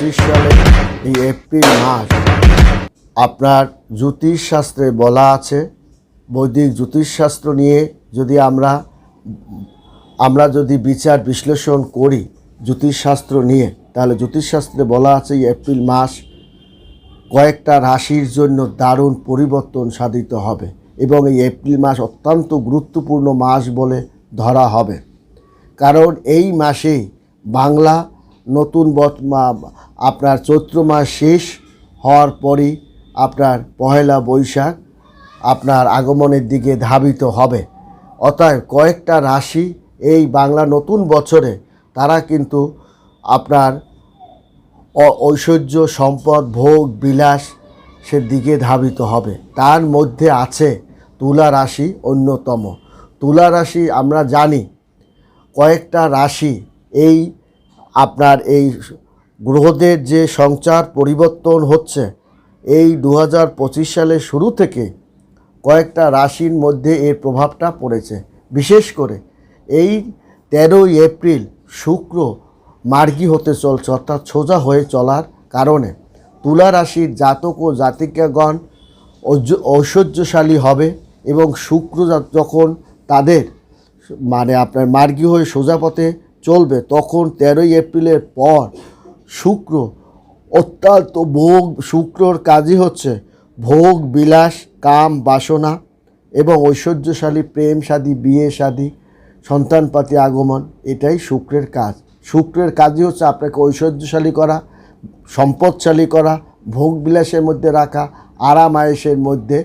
পঁচিশ সালে এই এপ্রিল মাস। আপনার জ্যোতিষশাস্ত্রে বলা আছে, বৈদিক জ্যোতিষশাস্ত্র নিয়ে যদি আমরা আমরা যদি বিচার বিশ্লেষণ করি জ্যোতিষশাস্ত্র নিয়ে, তাহলে জ্যোতিষশাস্ত্রে বলা আছে এই এপ্রিল মাস কয়েকটা রাশির জন্য দারুণ পরিবর্তন সাধিত হবে এবং এই এপ্রিল মাস অত্যন্ত গুরুত্বপূর্ণ মাস বলে ধরা হবে। কারণ এই মাসেই বাংলা নতুন আপনার চৈত্র মাস শেষ হওয়ার পরই আপনার পহেলা বৈশাখ আপনার আগমনের দিকে ধাবিত হবে। অতএব কয়েকটা রাশি এই বাংলা নতুন বছরে তারা কিন্তু আপনার ঐশ্বর্য, সম্পদ, ভোগ, বিলাস সে দিকে ধাবিত হবে। তার মধ্যে আছে তুলা রাশি অন্যতম। তুলা রাশি আমরা জানি কয়েকটা রাশি এই আপনার এই গ্রহদের যে সঞ্চার পরিবর্তন হচ্ছে, এই দু হাজার পঁচিশ সালের শুরু থেকে কয়েকটা রাশির মধ্যে এর প্রভাবটা পড়েছে। বিশেষ করে এই তেরোই এপ্রিল শুক্র মার্গী হতে চলছে, অর্থাৎ সোজা হয়ে চলার কারণে। তুলা রাশির জাতক ও জাতিকাগণ ঐশ্বর্যশালী হবে এবং শুক্র যখন তাদের মানে আপনার মার্গী হয়ে সোজা পথে চলবে। তখন তেরোই এপ্রিলের পর শুক্র, অত্যন্ত ভোগ, শুক্রর কাজই হচ্ছে ভোগ, বিলাস, কাম, বাসনা এবং ঐশ্বর্যশালী প্রেম শাদী বিয়ে শাদী সন্তানপাতি আগমন, এটাই শুক্রের কাজ। শুক্রের কাজই হচ্ছে আপনাকে ঐশ্বর্যশালী করা, সম্পদশালী করা, ভোগ বিলাসের মধ্যে রাখা, আরাম আয়েসের মধ্যে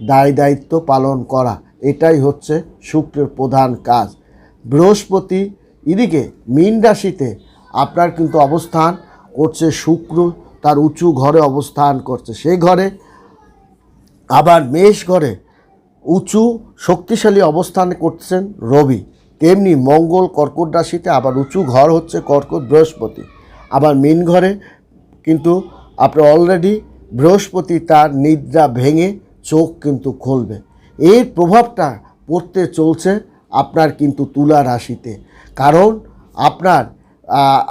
দায় দায়িত্ব পালন করা। এটাই হচ্ছে শুক্রের প্রধান কাজ। বৃহস্পতি এদিকে মীন রাশিতে আপনার কিন্তু অবস্থান করছে শুক্র, তার উঁচু ঘরে অবস্থান করছে। সেই ঘরে আবার মেষ ঘরে উঁচু শক্তিশালী অবস্থান করছেন রবি। তেমনি মঙ্গল কর্কট রাশিতে আবার উঁচু ঘর হচ্ছে কর্কট বৃহস্পতি। আবার মিন ঘরে কিন্তু আপনার অলরেডি বৃহস্পতি তার নিদ্রা ভেঙে চোখ কিন্তু খুলবে। এর প্রভাবটা পড়তে চলছে আপনার কিন্তু তুলা রাশিতে। কারণ আপনার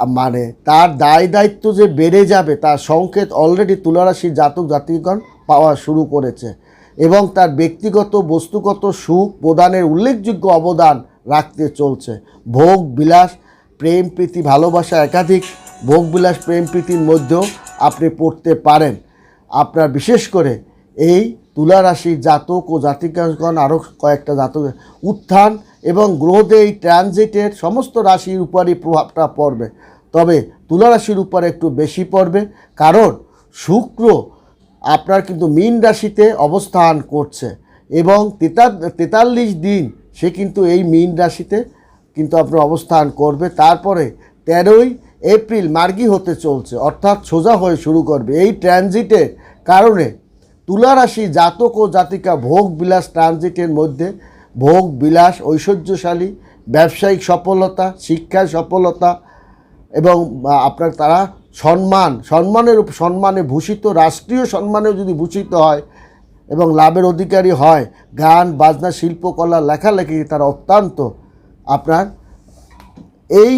মানে তার দায় দায়িত্ব যে বেড়ে যাবে, তার সংকেত অলরেডি তুলারাশির জাতক জাতিগণ পাওয়া শুরু করেছে এবং তার ব্যক্তিগত, বস্তুগত সুখ প্রদানের উল্লেখযোগ্য অবদান রাখতে চলছে। ভোগ, বিলাস, প্রেম, প্রীতি, ভালোবাসা একাধিক, ভোগ, বিলাস, প্রেম, প্রীতির মধ্যেও আপনি পড়তে পারেন। আপনার বিশেষ করে এই তুলা রাশির জাতক ও জাতিকাগণ আরও কয়েকটা জাতক উত্থান এবং গ্রহদের এই ট্রানজিটের সমস্ত রাশির উপরই প্রভাবটা পড়বে। তবে তুলা রাশির উপরে একটু বেশি পড়বে কারণ শুক্র আপনার কিন্তু মীন রাশিতে অবস্থান করছে এবং তেতা তেতাল্লিশ দিন সে কিন্তু এই মীন রাশিতে কিন্তু আপনার অবস্থান করবে। তারপরে তেরোই এপ্রিল মার্গি হতে চলছে, অর্থাৎ সোজা হয়ে শুরু করবে। এই ট্রানজিটের কারণে তুলা রাশি জাতক ও জাতিকা ভোগ বিলাস ট্রানজিটের মধ্যে, ভোগ বিলাস ঐশ্বর্যশালী, ব্যবসায়িক সফলতা শিক্ষায় সফলতা এবং আপনার তারা সম্মান, সম্মানের সম্মানে ভূষিত, রাষ্ট্রীয় সম্মানেও যদি ভূষিত হয় এবং লাভের অধিকারী হয়, গান, বাজনা, শিল্পকলা, লেখালেখি তারা অত্যন্ত আপনার এই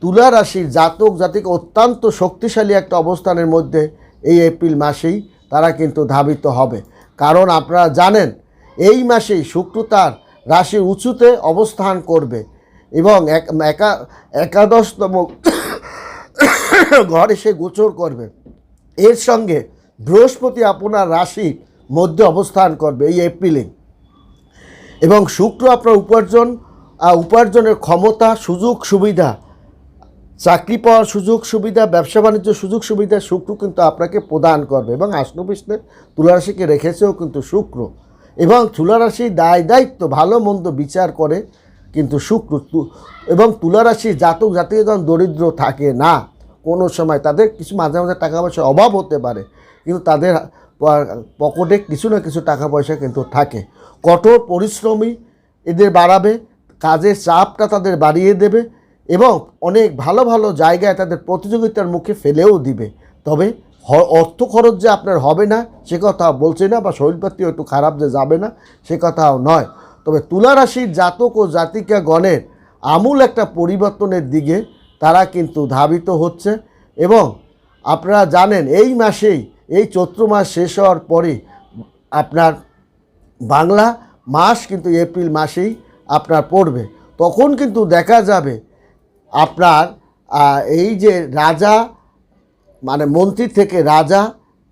তুলা রাশির জাতক জাতিকে অত্যন্ত শক্তিশালী একটা অবস্থানের মধ্যে এই এপ্রিল মাসেই তারা কিন্তু ধাবিত হবে। কারণ আপনারা জানেন, এই মাসেই শুক্র তার রাশির উঁচুতে অবস্থান করবে এবং এক, একা, একাদশতম ঘরে সে গোচর করবে। এর সঙ্গে বৃহস্পতি আপনার রাশির মধ্যে অবস্থান করবে এই এপ্রিলে। এবং শুক্র আপনার উপার্জন উপার্জনের ক্ষমতা, সুযোগ, সুবিধা চাকরি পাওয়ার সুযোগ সুবিধা, ব্যবসা বাণিজ্য সুযোগ সুবিধা, শুক্র কিন্তু আপনাকে প্রদান করবে এবং আষ্ণবিষ্ণে তুলারাশিকে রেখেছেও কিন্তু শুক্র। এবং তুলারাশির দায় দায়িত্ব, ভালো মন্দ বিচার করে কিন্তু শুক্র এবং তুলারাশির জাতক জাতিগণ দরিদ্র থাকে না। কোনো সময় তাদের কিছু মাঝে মাঝে টাকা পয়সার অভাব হতে পারে, কিন্তু তাদের পকেটে কিছু না কিছু টাকা পয়সা কিন্তু থাকে। কঠোর পরিশ্রমী এদের বাড়াবে, কাজের চাপটা তাদের বাড়িয়ে দেবে এবং অনেক ভালো ভালো জায়গায় তাদের প্রতিযোগিতার মুখে ফেলেও দিবে। তবে অর্থ খরচ যে আপনার হবে না, সে কথা বলছে না বা শরীরপাতিও একটু খারাপ যে যাবে না, সে কথাও নয়। তবে তুলা রাশির জাতক ও জাতিকা গণের আমূল একটা পরিবর্তনের দিকে তারা কিন্তু ধাবিত হচ্ছে এবং আপনারা জানেন এই মাসেই, এই চৈত্র মাস শেষ হওয়ার পরে আপনার বাংলা মাস কিন্তু এপ্রিল মাসেই আপনার পড়বে। তখন কিন্তু দেখা যাবে আপনার এই যে রাজা মানে মন্ত্রী থেকে রাজা,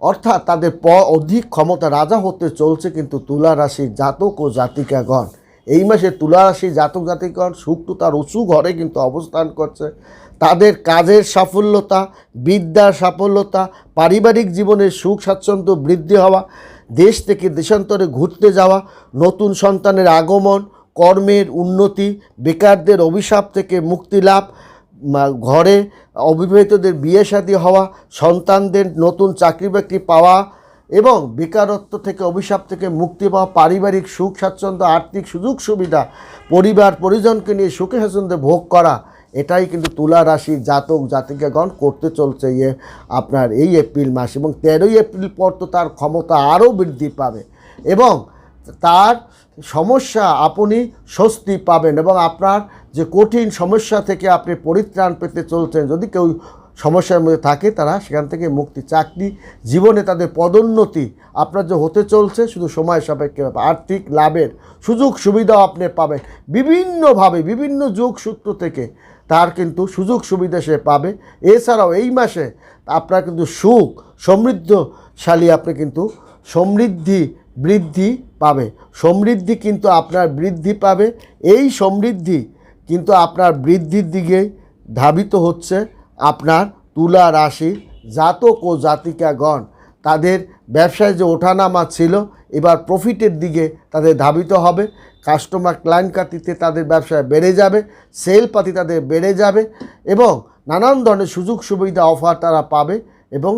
অর্থাৎ তাদের প অধিক ক্ষমতা রাজা হতে চলছে কিন্তু তুলা রাশির জাতক ও জাতিকাগণ। এই মাসে তুলা রাশির জাতক জাতিকাগণ শুক্র তার উঁচু ঘরে কিন্তু অবস্থান করছে। তাদের কাজের সাফল্যতা, বিদ্যার সাফল্যতা, পারিবারিক জীবনের সুখ স্বাচ্ছন্দ্য বৃদ্ধি হওয়া, দেশ থেকে দেশান্তরে ঘুরতে যাওয়া, নতুন সন্তানের আগমন কর্মের উন্নতি, বেকারদের অভিশাপ থেকে মুক্তি লাভ ঘরে অবিবাহিতদের বিয়ে শাদী হওয়া, সন্তানদের নতুন চাকরি বাকরি পাওয়া এবং বেকারত্ব থেকে অভিশাপ থেকে মুক্তি পাওয়া, পারিবারিক সুখ স্বাচ্ছন্দ্য, আর্থিক সুযোগ সুবিধা, পরিবার পরিজনকে নিয়ে সুখে স্বাচ্ছন্দ্যে ভোগ করা, এটাই কিন্তু তুলা রাশি জাতক জাতিকাগণ করতে চলছে ইয়ে আপনার এই এপ্রিল মাস এবং তেরোই এপ্রিল পর তো তার ক্ষমতা আরও বৃদ্ধি পাবে এবং তার সমস্যা আপনি স্বস্তি পাবেন এবং আপনার যে কঠিন সমস্যা থেকে আপনি পরিত্রাণ পেতে চলছেন, যদি কেউ সমস্যার মধ্যে থাকে তারা সেখান থেকে মুক্তি, চাকরি, জীবনে তাদের পদোন্নতি আপনার যে হতে চলছে শুধু সময় সাপেক্ষে। আর্থিক লাভের সুযোগ সুবিধাও আপনি পাবেন বিভিন্নভাবে, বিভিন্ন যোগ সূত্র থেকে তার কিন্তু সুযোগ সুবিধা সে পাবে এছাড়াও এই মাসে আপনার কিন্তু সুখ, সমৃদ্ধশালী আপনি কিন্তু সমৃদ্ধি, বৃদ্ধি পাবে। সমৃদ্ধি কিন্তু আপনার বৃদ্ধি পাবে। এই সমৃদ্ধি কিন্তু আপনার বৃদ্ধির দিকে ধাবিত হচ্ছে আপনার তুলা রাশি জাতক ও জাতিকাগণ। তাদের ব্যবসায় যে ওঠানামা ছিল, এবার প্রফিটের দিকে তাদের ধাবিত হবে। কাস্টমার ক্লায়েন্ট কাতিতে তাদের ব্যবসায় বেড়ে যাবে, সেল পাতি তাদের বেড়ে যাবে এবং নানান ধরনের সুযোগ সুবিধা অফার তারা পাবে এবং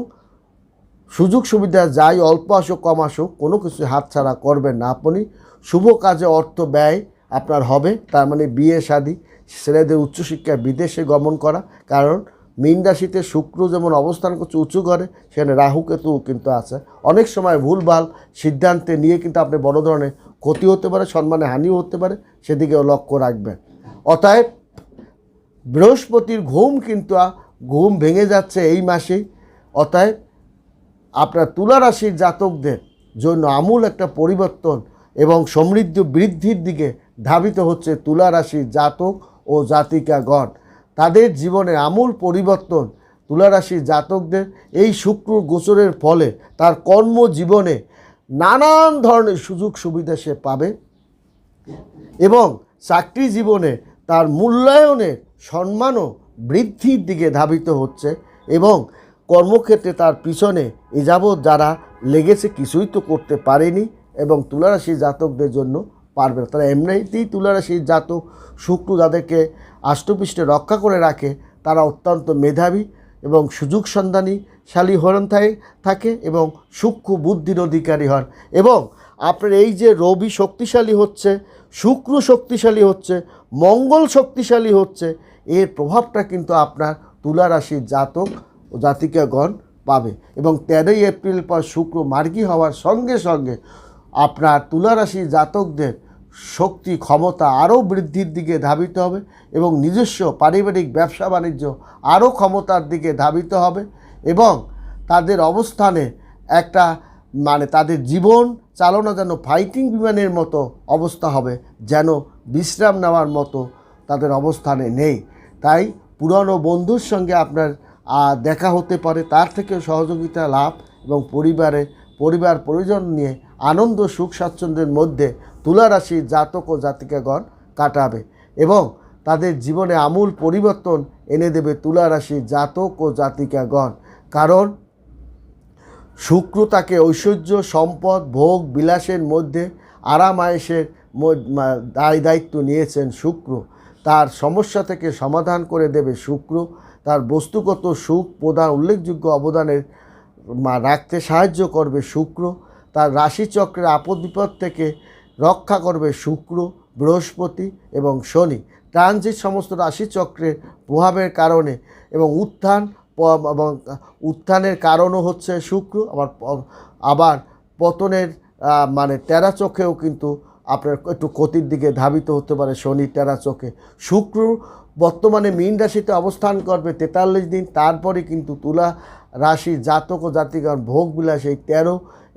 সুযোগ সুবিধা যাই, অল্প আসুক, কম আসুক, কোনো কিছু হাতছাড়া করবেন না আপনি। শুভ কাজে অর্থ ব্যয় আপনার হবে, তার মানে বিয়ে, শাদী, ছেলেদের উচ্চশিক্ষায় বিদেশে গমন করা। কারণ মীন রাশিতে শুক্র যেমন অবস্থান করছে উঁচু ঘরে, সেখানে রাহু কেতু কিন্তু আছে। অনেক সময় ভুলভাল সিদ্ধান্তে নিয়ে কিন্তু আপনি বড় ধরনের ক্ষতি হতে পারে, সম্মানে হানিও হতে পারে, সেদিকেও লক্ষ্য রাখবেন। অতএব বৃহস্পতির ঘুম কিন্তু ঘুম ভেঙে যাচ্ছে এই মাসেই। অতএব আপনার তুলা রাশির জাতকদের জন্য আমূল একটা পরিবর্তন এবং সমৃদ্ধ বৃদ্ধির দিকে ধাবিত হচ্ছে তুলা রাশির জাতক ও জাতিকাগণ। তাদের জীবনে আমূল পরিবর্তন তুলা রাশির জাতকদের এই শুক্র গোচরের ফলে তার কর্মজীবনে নানান ধরনের সুযোগ সুবিধা সে পাবে এবং চাকরি জীবনে তার মূল্যায়নের সম্মানও বৃদ্ধির দিকে ধাবিত হচ্ছে এবং কর্মক্ষেত্রে তার পিছনে এ যাবৎ যারা লেগেছে কিছুই তো করতে পারেনি এবং তুলারাশি জাতকদের জন্য পারবে না। তারা এমনিতেই তুলারাশির জাতক, শুক্র যাদেরকে আষ্টপৃষ্ঠে রক্ষা করে রাখে, তারা অত্যন্ত মেধাবী এবং সুযোগ সন্ধানীশালী হন থাকে থাকে এবং সূক্ষ্ম বুদ্ধির অধিকারী হন। এবং আপনার এই যে রবি শক্তিশালী হচ্ছে, শুক্র শক্তিশালী হচ্ছে, মঙ্গল শক্তিশালী হচ্ছে, এর প্রভাবটা কিন্তু আপনার তুলা রাশির জাতক ও জাতিকাগণ পাবে। এবং তেরোই এপ্রিল পর শুক্র মার্গী হওয়ার সঙ্গে সঙ্গে আপনার তুলারাশি জাতকদের শক্তি, ক্ষমতা আরও বৃদ্ধির দিকে ধাবিত হবে এবং নিজস্ব পারিবারিক ব্যবসা বাণিজ্য আরও ক্ষমতার দিকে ধাবিত হবে এবং তাদের অবস্থানে একটা মানে তাদের জীবন চালনা যেন ফাইটিং বিমানের মতো অবস্থা হবে, যেন বিশ্রাম নেওয়ার মতো তাদের অবস্থানে নেই। তাই পুরনো বন্ধুর সঙ্গে আপনার দেখা হতে পারে তার থেকে সহযোগিতা লাভ এবং পরিবারে পরিবার পরিজন নিয়ে আনন্দ, সুখ, স্বাচ্ছন্দ্যের মধ্যে তুলা রাশির জাতক ও জাতিকাগণ কাটাবে এবং তাদের জীবনে আমূল পরিবর্তন এনে দেবে তুলা রাশির জাতক ও জাতিকাগণ। কারণ শুক্র তাকে ঐশ্বর্য, সম্পদ, ভোগ, বিলাসের মধ্যে আরাম, আয়েসের দায়, দায়িত্ব নিয়েছেন শুক্র। তার সমস্যা থেকে সমাধান করে দেবে শুক্র। তার বস্তুগত সুখ প্রদান, উল্লেখযোগ্য অবদানের রাখতে সাহায্য করবে শুক্র, তার রাশিচক্রের আপদ বিপদ থেকে রক্ষা করবে শুক্র, বৃহস্পতি এবং শনি। ট্রানজিট সমস্ত রাশিচক্রের প্রভাবের কারণে এবং উত্থান এবং উত্থানের কারণও হচ্ছে শুক্র, আবার আবার পতনের মানে টেরা চোখেও কিন্তু আপনার একটু ক্ষতির দিকে ধাবিত হতে পারে শনি টেরা চোখে। শুক্র বর্তমানে মীন রাশিতে অবস্থান করবে তেতাল্লিশ দিন, তারপরে কিন্তু তুলা রাশি জাতক ও জাতিগণ ভোগ বিলাস এই তেরো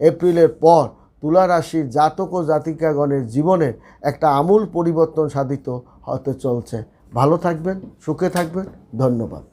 এপ্রিলের পর তুলা রাশির জাতক ও জাতিকাগণের জীবনের একটা আমূল পরিবর্তন সাধিত হতে চলছে। ভালো থাকবেন, সুখে থাকবেন, ধন্যবাদ।